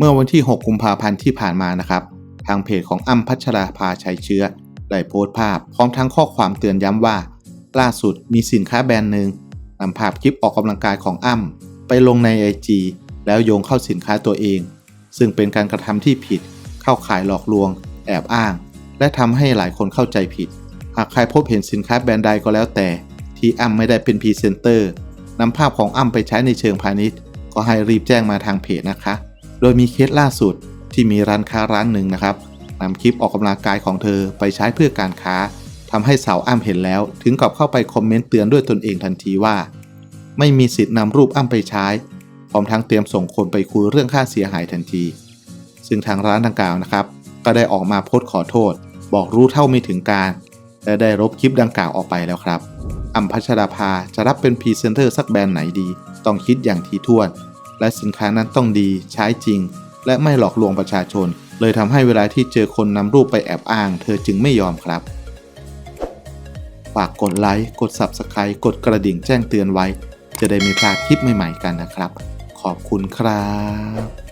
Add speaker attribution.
Speaker 1: เมื่อวันที่ 6 กุมภาพันธ์ที่ผ่านมานะครับ ทางเพจของอ้ำพัชราภาชัยเชื้อได้โพสต์ภาพ พร้อมทั้งข้อความเตือนย้ำว่า ล่าสุดมีสินค้าแบรนด์หนึ่งนำภาพคลิปออกกำลังกายของอ้ำไปลงใน IG แล้วโยงเข้าสินค้าตัวเอง ซึ่งเป็นการกระทำที่ผิด เข้าข่ายหลอกลวง แอบอ้าง และทำให้หลายคนเข้าใจผิด หากใครพบเห็นสินค้าแบรนด์ใดก็แล้วแต่ ที่อ้ำไม่ได้เป็นพรีเซนเตอร์นำภาพของอ้ำไปใช้ในเชิงพาณิชย์ ก็ให้รีบแจ้งมาทางเพจนะคะ โดยมีเคสล่าสุดที่มีร้านค้าร้านหนึ่งนะครับนำคลิปออกกำลังกายของเธอไปใช้เพื่อการค้าทำให้สาวอ้ำเห็นแล้ว ถึงกับเข้าไปคอมเมนต์เตือนด้วยตนเองทันทีว่า ไม่มีสิทธิ์นำรูปอ้ำไปใช้พร้อมทั้งเตรียมส่งคนไปคุยเรื่องค่าเสียหายทันที ซึ่งทางร้านดังกล่าวนะครับ ก็ได้ออกมาโพสต์ขอโทษ บอกรู้เท่าไม่ถึงการ และได้ลบคลิปดังกล่าวออกไปแล้วครับอัมพัชราภาจะรับเป็นพรีเซนเตอร์สักแบรนด์ไหนดี ต้องคิดอย่างทีท่วน และสินค้านั้นต้องดีใช้จริง และไม่หลอกลวงประชาชน เลยทำให้เวลาที่เจอคนนำรูปไปแอบอ้าง เธอจึงไม่ยอมครับฝากกดไลค์กด Subscribe กดกระดิ่งแจ้งเตือนไว้ จะได้ไม่พลาดคลิปใหม่ๆกันนะครับ ขอบคุณครับ